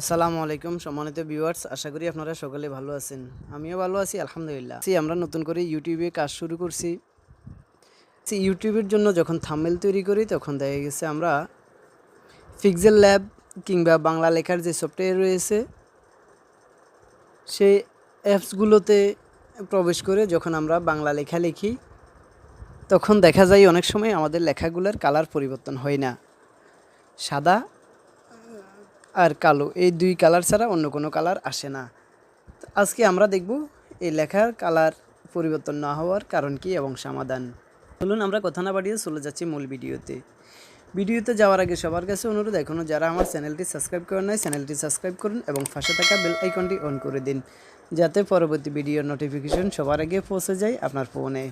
আসসালামু আলাইকুম সম্মানিত ভিউয়ার্স, আশা করি আপনারা সকলে ভালো আছেন। আমিও ভালো আছি, আলহামদুলিল্লাহ। সি আমরা নতুন করে ইউটিউবে কাজ শুরু করছি। সি ইউটিউবের জন্য যখন থাম্বেল তৈরি করি, তখন দেখা গেছে আমরা ফিক্সেল ল্যাব কিংবা বাংলা লেখার যে সফটওয়্যার রয়েছে, সেই অ্যাপসগুলোতে প্রবেশ করে যখন আমরা বাংলা লেখা লিখি, তখন দেখা যায় অনেক সময় আমাদের লেখাগুলোর কালার পরিবর্তন হয় না। সাদা আর কালো। এই দুই কালার ছাড়া অন্য কোনো কালার আসে না। আজকে আমরা দেখব এই লেখার কালার পরিবর্তন না হওয়ার কারণ কি এবং সমাধান। চলুন আমরা কথা না বাড়িয়ে চলে যাচ্ছি মূল ভিডিওতে। ভিডিওতে যাওয়ার আগে সবার কাছে অনুরোধ এখনও যারা আমার চ্যানেলটি সাবস্ক্রাইব করেন নাই, চ্যানেলটি সাবস্ক্রাইব করুন এবং পাশে থাকা বেল আইকনটি অন করে দিন, যাতে পরবর্তী ভিডিওর নোটিফিকেশন সবার আগে পৌঁছে যায় আপনার ফোনে।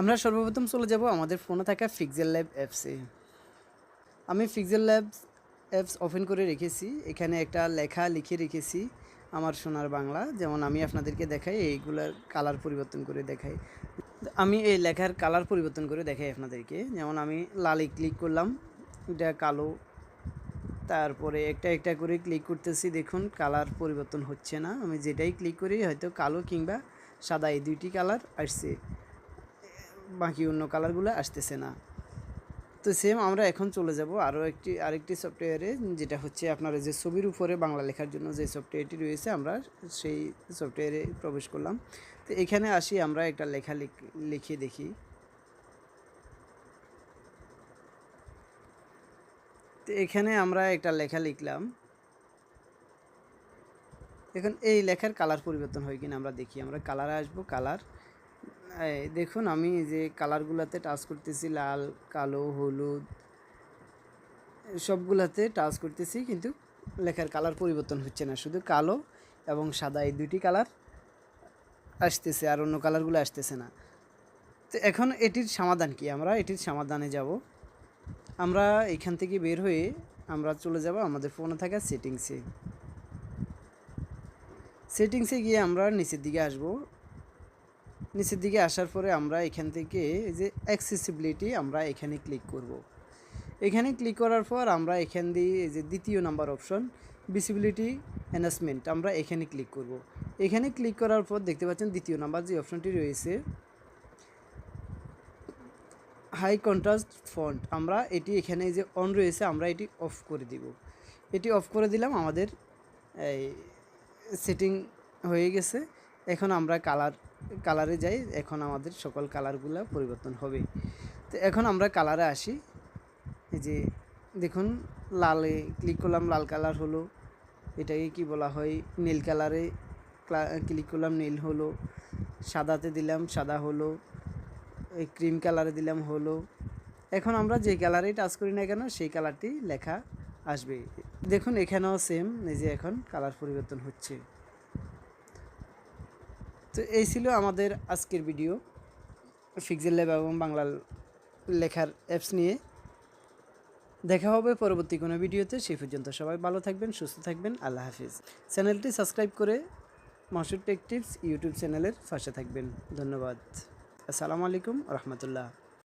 আমরা সর্বপ্রথম চলে যাব আমাদের ফোনে থাকা ফিক্সেল ল্যাব অ্যাপসে আমি ফিক্সেল ল্যাব অ্যাপস ওপেন করে রেখেছি। এখানে একটা লেখা লিখে রেখেছি আমার সোনার বাংলা। যেমন আমি আপনাদেরকে দেখাই, এইগুলার কালার পরিবর্তন করে দেখাই। আমি এই লেখার কালার পরিবর্তন করে দেখাই আপনাদেরকে। যেমন আমি লালে ক্লিক করলাম, এটা কালো। তারপরে একটা একটা করে ক্লিক করতেছি, দেখুন কালার পরিবর্তন হচ্ছে না। আমি যেটাই ক্লিক করি, হয়তো কালো কিংবা সাদা, এই দুইটি কালার আসছে। বাকি অন্য কালারগুলো আসতেছে না। তো সেম আমরা এখন চলে যাব আরও একটি, আরেকটি সফটওয়্যারে যেটা হচ্ছে আপনার যে ছবির উপরে বাংলা লেখার জন্য যে সফটওয়্যারটি রয়েছে, আমরা সেই সফটওয়্যারে প্রবেশ করলাম। তো এখানে আসি আমরা একটা লেখা লিখ- দেখি। তো এখানে আমরা একটা লেখা লিখলাম। এখন এই লেখার কালার পরিবর্তন হয় কিনা আমরা দেখি, আমরা কালারে আসব কালার দেখুন, আমি যে কালারগুলোতে টাচ করতেছি, লাল, কালো, হলুদ, সবগুলাতে টাচ করতেছি, কিন্তু লেখার কালার পরিবর্তন হচ্ছে না। শুধু কালো এবং সাদা এই দুইটি কালার আসতেছে আর অন্য কালারগুলো আসতেছে না। তো এখন এটির সমাধান কি? আমরা এটির সমাধানে যাব। আমরা এখান থেকে বের হয়ে আমরা চলে যাব আমাদের ফোনে থাকা সেটিংসে সেটিংসে গিয়ে আমরা নিচের দিকে আসব। নিচের দিকে আসার পরে আমরা এখান থেকে এই যে অ্যাক্সেসিবিলিটি আমরা এখানে ক্লিক করব। এখানে ক্লিক করার পর আমরা এখান দিয়ে এই যে দ্বিতীয় নাম্বার অপশন ভিসিবিলিটি এনহান্সমেন্ট আমরা এখানে ক্লিক করব। এখানে ক্লিক করার পর দেখতে পাচ্ছেন দ্বিতীয় নাম্বার যে অপশনটি রয়েছে হাই কন্ট্রাস্ট ফন্ট আমরা এটি এখানে যে অন রয়েছে আমরা এটি অফ করে দিব এটি অফ করে দিলাম আমাদের এই সেটিং হয়ে গেছে এখন আমরা কালার কালারে যাই, এখন আমাদের সকল কালারগুলো পরিবর্তন হবে। তো এখন আমরা কালারে আসি। এই যে, দেখুন, লালে ক্লিক করলাম, লাল কালার হলো। এটাকে কি বলা হয়? নীল কালারে ক্লিক করলাম, নীল হলো। সাদাতে দিলাম, সাদা হলো। এই ক্রিম কালারে দিলাম, হলো। এখন আমরা যে কালারেই টাচ করি না কেন, সেই কালারটি লেখা আসবে। দেখুন, এখানেও সেম এই যে এখন কালার পরিবর্তন হচ্ছে। তো এই ছিল আমাদের আজকের ভিডিও ফিক্সেল ল্যাব এবং বাংলা লেখার অ্যাপস নিয়ে। দেখা হবে পরবর্তী কোনো ভিডিওতে সেই পর্যন্ত সবাই ভালো থাকবেন, সুস্থ থাকবেন। আল্লাহ হাফিজ। চ্যানেলটি সাবস্ক্রাইব করে মশুর টেক টিপস ইউটিউব চ্যানেলের পাশে থাকবেন। ধন্যবাদ। আসসালামু আলাইকুম, রহমতুল্লাহ।